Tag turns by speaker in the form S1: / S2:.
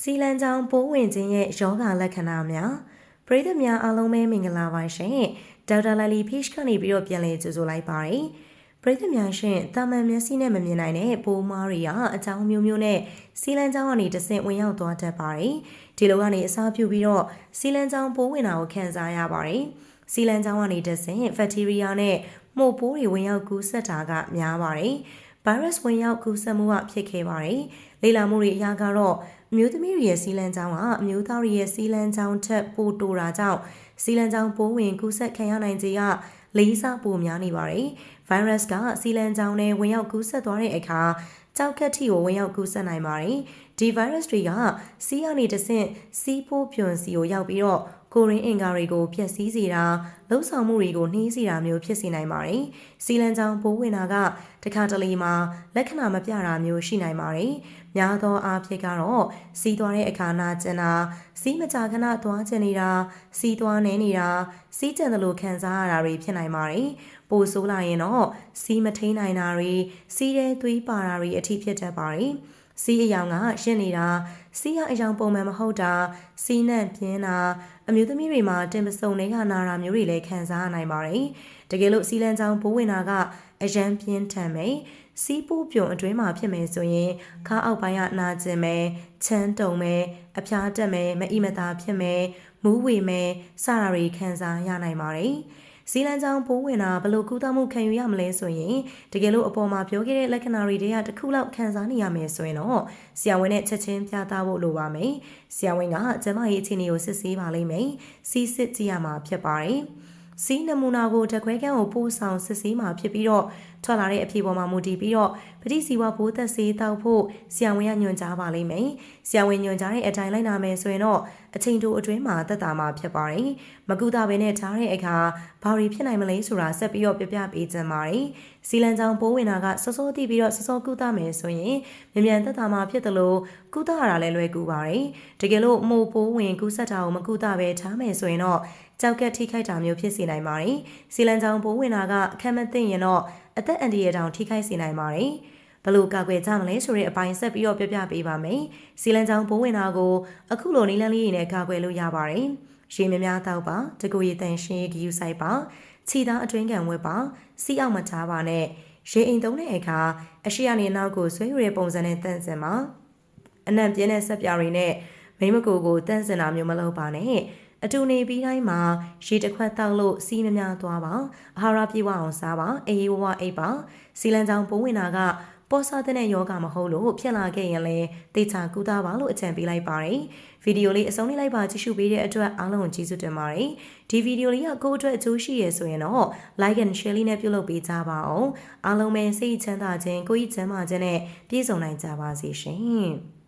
S1: စီလန်ချောင်းပိုးဝင်ခြင်းရဲ့ယောဂလက္ခဏာများပရိသတ်များအားလုံးပဲမင်္ဂလာပါရှင်ဒေါက်တာလလီဖိရှ်ကနေပြီးတော့ပြန်လည်ကြိုဆိုလိုက်ပါတယ်ပရိသတ်များရှင်တာမန်မျက်စိနဲ့မမြင်နိုင်တဲ့ပိုးမားတွေကအကြောင်းမျိုးမျိုးနဲ့စီလန်ချောင်းကနေတဆင့်ဝင်ရောက်သွားတတ်ပါတယ်ဒီလိုကနေအစားပြုပြီးတော့စီလန်ချောင်းပိုးဝင်တာကိုခံစားရပါတယ်စီလန်ချောင်းကနေတဆင့်ဘက်တီးရီးယားနဲ့မှုတ်ပိုးတွေဝင်ရောက်ကူးစက်တာကများပါတယ်ဗိုင်းရပ်စ်ဝင်ရောက်ကူးစက်မှုကဖြစ်ခဲ့ပါတယ်။လေ့လာမှုတွေအရကတော့ အမျိုးသမီးတွေရဲ့စီလန်ချောင်းကအမျိုးသားတွေရဲ့စီလန်ချောင်းထက်ပိုတိုတာကြောင့်စီလန်ချောင်းပိုးဝင်ကူးစက်ခံရနိုင်ခြေကလေးစားပိုများနေပါတယ်။ဗိုင်းရပ်စ်ကစီလန်ချောင်းနဲ့ဝင်ရောက်ကူးစက်သွားတဲ့အခါကြောက်ကက်ထီကိုဝင်ရောက်ကူးစက်နိုင်ပါတယ်။ဒီဗိုင်းရပ်စ်တွေကစီးကနေတဆင့်စီးပိုးပြွန်စီကိုရောက်ပြီးတော့ ကိုရင်းအင်္ဂါတွေကိုဖျက်ဆီးစေတာလှုပ်ဆောင်မှုတွေကိုနှီးစေတာမျိုးဖြစ်စေနိုင်ပါတယ်။စီလန်ချောင်းပိုးဝင်တာကတခါတလေမှာလက္ခဏာမပြတာမျိုးရှိနိုင်ပါတယ်။များသောအားဖြင့်ကတော့စီးသွားတဲ့အခါနာကျင်တာစီးမကြခဏသွားကျင်နေတာစီးသွားနေနေတာစီးကျင်တယ်လို့ခံစားရတာတွေဖြစ်နိုင်ပါတယ်။ပိုဆိုးလာရင်တော့စီးမထိန်နိုင်တာတွေစီးတဲ့သွေးပါတာတွေအထိဖြစ်တတ်ပါတယ်။ စီးအယောင်ကရှင်းနေတာစီးရအယောင်ပုံမှန်မဟုတ်တာစီးနဲ့ပြင်းတာအမျိုးသမီးတွေမှာတင်ပစုံတွေကနာတာမျိုးတွေလည်းခံစားနိုင်ပါတယ်တကယ်လို့စီလန်ချောင်းပိုးဝင်တာကအရန်ပြင်းထန်မယ်စီးပိုးပြုံအတွင်းမှာဖြစ်မယ်ဆိုရင်ခါအောက်ပိုင်းကနာကျင်မယ်ချမ်းတုံမယ်အဖျားတက်မယ်မအီမသာဖြစ်မယ်မူးဝေမယ်စတာတွေခံစားရနိုင်ပါတယ် ဇီလန်ချောင်းပိုးဝင်တာဘလို့ကုသမှုခံယူရမလဲဆိုရင်တကယ်လို့အပေါ်မှာပြောခဲ့တဲ့လက္ခဏာတွေတည်းကတစ်ခုလောက်ခံစားနေရမယ်ဆိုရင်တော့ဆရာဝန်နဲ့ချက်ချင်းပြသဖို့လိုပါမယ်။ဆရာဝန်ကကျမရဲ့အခြေအနေကိုစစ်ဆေးပါလိမ့်မယ်။စီးစစ်ကြည့်ရမှာဖြစ်ပါတယ်။စီးနမူနာကိုတခွဲကန်းကိုပို့ဆောင်စစ်ဆေးမှာဖြစ်ပြီးတော့ထွက်လာတဲ့အဖြေပေါ်မှာမူတည်ပြီးတော့ပဋိစီဝဘိုးသက်ဆေးတောက်ဖို့ဆရာဝန်ကညွှန်ကြားပါလိမ့်မယ်။ဆရာဝန်ညွှန်ကြားတဲ့အတိုင်းလိုက်နာမယ်ဆိုရင်တော့အချိန်တိုအတွင်းမှာသက်သာမှာဖြစ်ပါတယ်။မကူတာပဲနဲ့ထားတဲ့အခါဘာတွေဖြစ်နိုင်မလဲဆိုတာဆက်ပြီးတော့ပြပြပေးကြပါတယ်။စီလန်ချောင်းပိုးဝင်တာကစောစောတိပြီးတော့စောစောကူတာမယ်ဆိုရင်မြန်မြန်သက်သာမှာဖြစ်တယ်လို့ကူတာရတာလည်းလွယ်ကူပါတယ်။တကယ်လို့မိုးပိုးဝင်ကူးဆက်တာကိုမကူတာပဲထားမယ်ဆိုရင်တော့ကြောက်ကက်ထိခိုက်တာမျိုးဖြစ်စေနိုင်ပါတယ်။စီလန်ချောင်းပိုးဝင်တာကအခက်မသိရင်တော့အသက်အန္တရာယ်တောင်ထိခိုက်စေနိုင်ပါတယ်။ဘလို့ကာကွယ်ကြမလဲဆိုတဲ့အပိုင်းဆက်ပြီးတော့ပြပြပေးပါမယ်။စီလန်ချောင်းပိုးဝင်တာကိုအခုလိုနီလန်းလေးတွေနဲ့ကာကွယ်လို့ရပါတယ်။ရေများများတောက်ပါတကူရည်တန်ရှင်းဂီယူဆိုင်ပါခြေသားအတွင်းကန်ဝက်ပါစီးအောင်မချပါနဲ့ရေအိမ်သုံးတဲ့အခါအရှိရနေနောက်ကိုဆွဲယူတဲ့ပုံစံနဲ့တန့်စင်ပါအနံ့ပြင်းတဲ့ဆက်ပြားတွေနဲ့မိမကိုကိုတန့်စင်တာမျိုးမလုပ်ပါနဲ့ အတူနေပြီးတိုင်းမှာရေတစ်ခွက်တောက်လို့စီးမများသွားပါအာဟာရပြည့်ဝအောင်စားပါအေးဝဝအိပ်ပါစီလန်ကြောင်ပိုးဝင်တာကပေါ်စားတဲ့ယောဂမဟုတ်လို့ဖြစ်လာခဲ့ရင်လည်းတေချာကူတာပါလို့အကြံပေးလိုက်ပါတယ်ဗီဒီယိုလေးအဆုံးလေးလိုက်ပါကြည့်ရှုပေးတဲ့အတွက်အားလုံးကိုကျေးဇူးတင်ပါတယ်ဒီဗီဒီယိုလေးကကိုယ့်အတွက်အကျိုးရှိရဆိုရင်တော့ like and share လေးနဲ့ပြုလုပ်ပေးကြပါအောင်အားလုံးပဲစိတ်ချမ်းသာခြင်းကိုယ်ကြီးချမ်းသာခြင်းနဲ့ပြည့်စုံနိုင်ကြပါစေရှင်